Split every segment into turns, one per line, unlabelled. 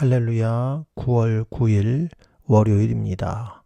할렐루야 9월 9일 월요일입니다.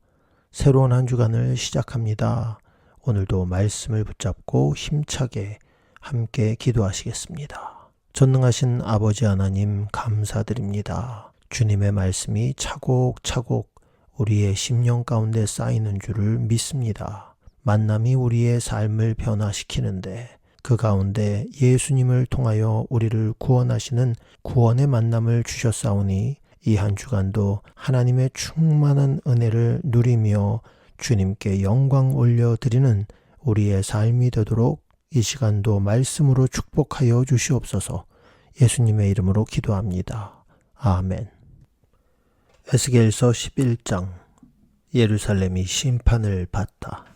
새로운 한 주간을 시작합니다. 오늘도 말씀을 붙잡고 힘차게 함께 기도하시겠습니다. 전능하신 아버지 하나님 감사드립니다. 주님의 말씀이 차곡차곡 우리의 심령 가운데 쌓이는 줄을 믿습니다. 만남이 우리의 삶을 변화시키는데 그 가운데 예수님을 통하여 우리를 구원하시는 구원의 만남을 주셨사오니 이 한 주간도 하나님의 충만한 은혜를 누리며 주님께 영광 올려드리는 우리의 삶이 되도록 이 시간도 말씀으로 축복하여 주시옵소서 예수님의 이름으로 기도합니다. 아멘. 에스겔서 11장 예루살렘이 심판을 받다.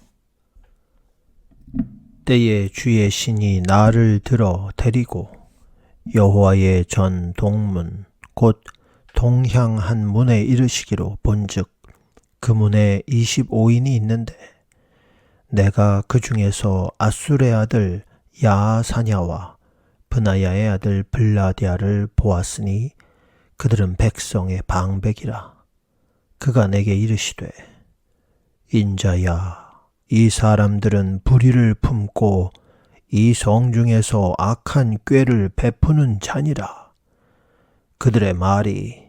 때에 주의 신이 나를 들어 데리고 여호와의 전 동문 곧 동향한 문에 이르시기로 본즉 그 문에 25인이 있는데 내가 그 중에서 아술의 아들 야사냐와 브나야의 아들 블라디아를 보았으니 그들은 백성의 방백이라. 그가 내게 이르시되 인자야 이 사람들은 불의를 품고 이 성중에서 악한 꾀를 베푸는 자니라. 그들의 말이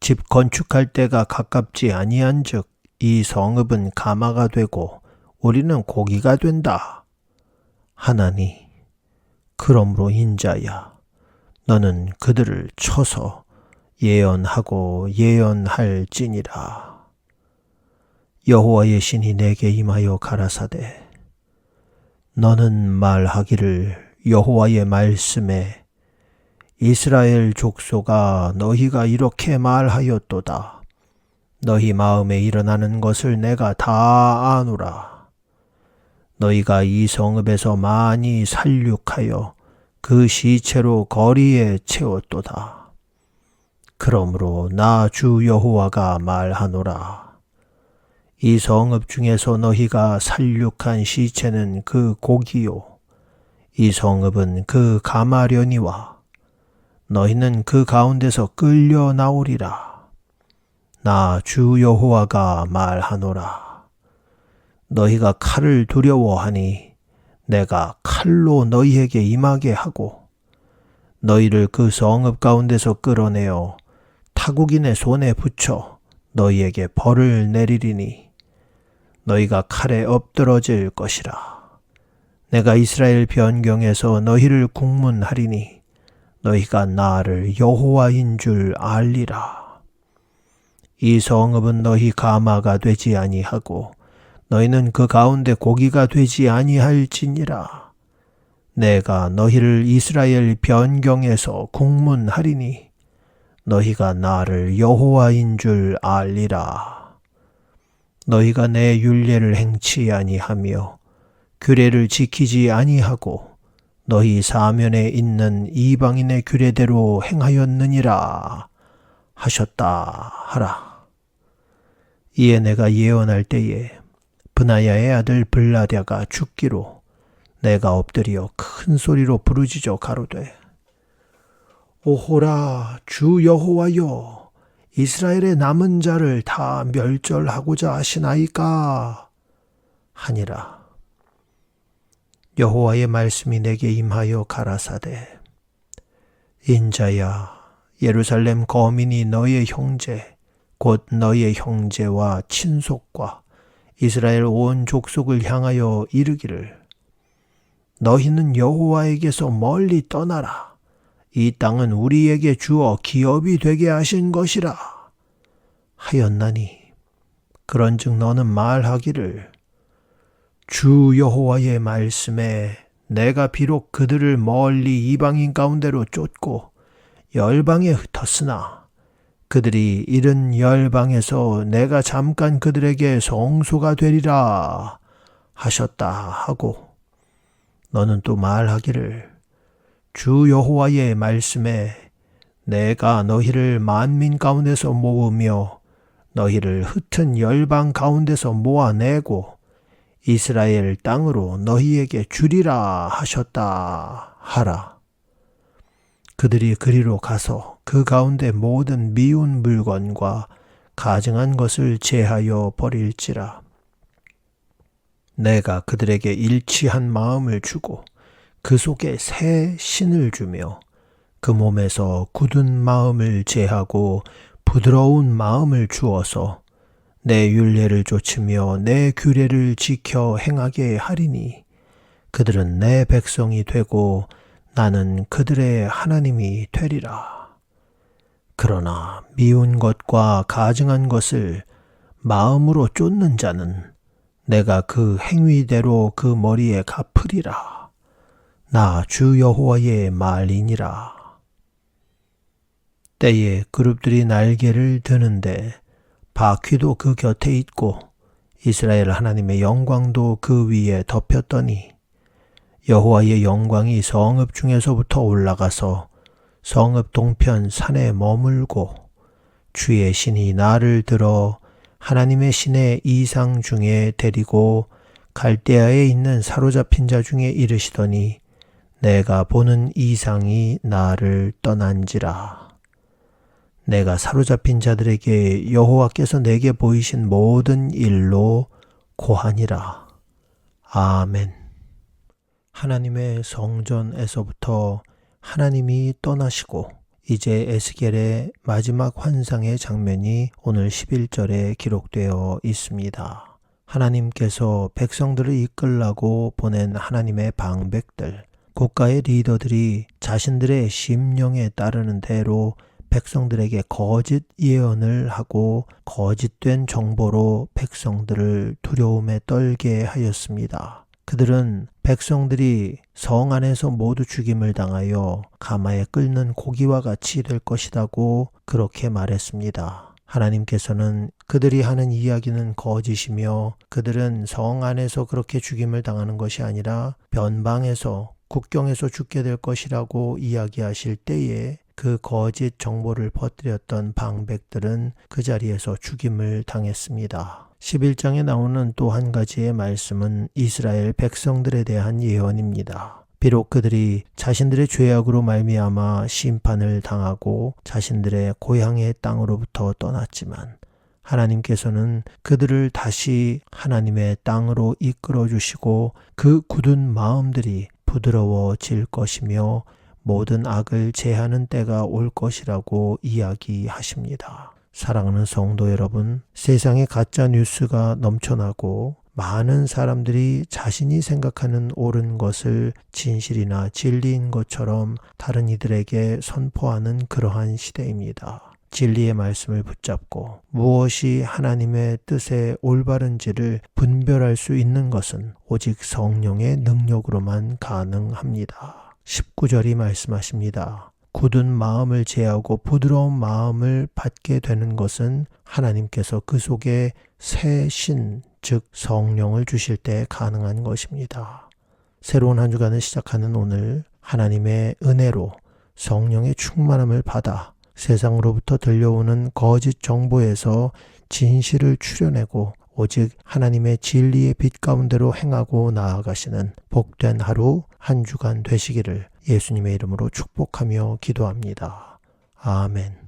집 건축할 때가 가깝지 아니한즉 이 성읍은 가마가 되고 우리는 고기가 된다. 하나니 그러므로 인자야 너는 그들을 쳐서 예언하고 예언할지니라. 여호와의 신이 내게 임하여 가라사대 너는 말하기를 여호와의 말씀에 이스라엘 족소가 너희가 이렇게 말하였도다. 너희 마음에 일어나는 것을 내가 다 아노라. 너희가 이 성읍에서 많이 살육하여 그 시체로 거리에 채웠도다. 그러므로 나 주 여호와가 말하노라. 이 성읍 중에서 너희가 살육한 시체는 그 고기요. 이 성읍은 그 가마려니와 너희는 그 가운데서 끌려 나오리라. 나 주 여호와가 말하노라. 너희가 칼을 두려워하니 내가 칼로 너희에게 임하게 하고 너희를 그 성읍 가운데서 끌어내어 타국인의 손에 붙여 너희에게 벌을 내리리니 너희가 칼에 엎드러질 것이라. 내가 이스라엘 변경에서 너희를 국문하리니 너희가 나를 여호와인 줄 알리라. 이 성읍은 너희 가마가 되지 아니하고 너희는 그 가운데 고기가 되지 아니할지니라. 내가 너희를 이스라엘 변경에서 국문하리니 너희가 나를 여호와인 줄 알리라. 너희가 내 율례를 행치 아니하며 규례를 지키지 아니하고 너희 사면에 있는 이방인의 규례대로 행하였느니라 하셨다 하라. 이에 내가 예언할 때에 브나야의 아들 블라디아가 죽기로 내가 엎드려 큰 소리로 부르짖어 가로되 오호라 주 여호와여 이스라엘의 남은 자를 다 멸절하고자 하시나이까 하니라. 여호와의 말씀이 내게 임하여 가라사대 인자야 예루살렘 거민이 너의 형제 곧 너의 형제와 친속과 이스라엘 온 족속을 향하여 이르기를 너희는 여호와에게서 멀리 떠나라 이 땅은 우리에게 주어 기업이 되게 하신 것이라 하였나니 그런즉 너는 말하기를 주 여호와의 말씀에 내가 비록 그들을 멀리 이방인 가운데로 쫓고 열방에 흩었으나 그들이 이른 열방에서 내가 잠깐 그들에게 성소가 되리라 하셨다 하고 너는 또 말하기를 주 여호와의 말씀에 내가 너희를 만민 가운데서 모으며 너희를 흩은 열방 가운데서 모아내고 이스라엘 땅으로 너희에게 주리라 하셨다 하라. 그들이 그리로 가서 그 가운데 모든 미운 물건과 가증한 것을 제하여 버릴지라. 내가 그들에게 일치한 마음을 주고 그 속에 새 신을 주며 그 몸에서 굳은 마음을 제하고 부드러운 마음을 주어서 내 율례를 좇으며 내 규례를 지켜 행하게 하리니 그들은 내 백성이 되고 나는 그들의 하나님이 되리라. 그러나 미운 것과 가증한 것을 마음으로 쫓는 자는 내가 그 행위대로 그 머리에 갚으리라. 나 주 여호와의 말이니라. 때에 그룹들이 날개를 드는데 바퀴도 그 곁에 있고 이스라엘 하나님의 영광도 그 위에 덮였더니 여호와의 영광이 성읍 중에서부터 올라가서 성읍 동편 산에 머물고 주의 신이 나를 들어 하나님의 신의 이상 중에 데리고 갈대아에 있는 사로잡힌 자 중에 이르시더니 내가 보는 이상이 나를 떠난지라. 내가 사로잡힌 자들에게 여호와께서 내게 보이신 모든 일로 고하니라. 아멘. 하나님의 성전에서부터 하나님이 떠나시고 이제 에스겔의 마지막 환상의 장면이 오늘 11절에 기록되어 있습니다. 하나님께서 백성들을 이끌라고 보낸 하나님의 방백들, 국가의 리더들이 자신들의 심령에 따르는 대로 백성들에게 거짓 예언을 하고 거짓된 정보로 백성들을 두려움에 떨게 하였습니다. 그들은 백성들이 성 안에서 모두 죽임을 당하여 가마에 끓는 고기와 같이 될 것이라고 그렇게 말했습니다. 하나님께서는 그들이 하는 이야기는 거짓이며 그들은 성 안에서 그렇게 죽임을 당하는 것이 아니라 변방에서 국경에서 죽게 될 것이라고 이야기하실 때에 그 거짓 정보를 퍼뜨렸던 방백들은 그 자리에서 죽임을 당했습니다. 11장에 나오는 또 한 가지의 말씀은 이스라엘 백성들에 대한 예언입니다. 비록 그들이 자신들의 죄악으로 말미암아 심판을 당하고 자신들의 고향의 땅으로부터 떠났지만 하나님께서는 그들을 다시 하나님의 땅으로 이끌어 주시고 그 굳은 마음들이 부드러워질 것이며 모든 악을 제하는 때가 올 것이라고 이야기하십니다. 사랑하는 성도 여러분, 세상에 가짜 뉴스가 넘쳐나고 많은 사람들이 자신이 생각하는 옳은 것을 진실이나 진리인 것처럼 다른 이들에게 선포하는 그러한 시대입니다. 진리의 말씀을 붙잡고 무엇이 하나님의 뜻에 올바른지를 분별할 수 있는 것은 오직 성령의 능력으로만 가능합니다. 19절이 말씀하십니다. 굳은 마음을 제하고 부드러운 마음을 받게 되는 것은 하나님께서 그 속에 새 신, 즉 성령을 주실 때 가능한 것입니다. 새로운 한 주간을 시작하는 오늘 하나님의 은혜로 성령의 충만함을 받아 세상으로부터 들려오는 거짓 정보에서 진실을 추려내고 오직 하나님의 진리의 빛 가운데로 행하고 나아가시는 복된 하루 한 주간 되시기를 예수님의 이름으로 축복하며 기도합니다. 아멘.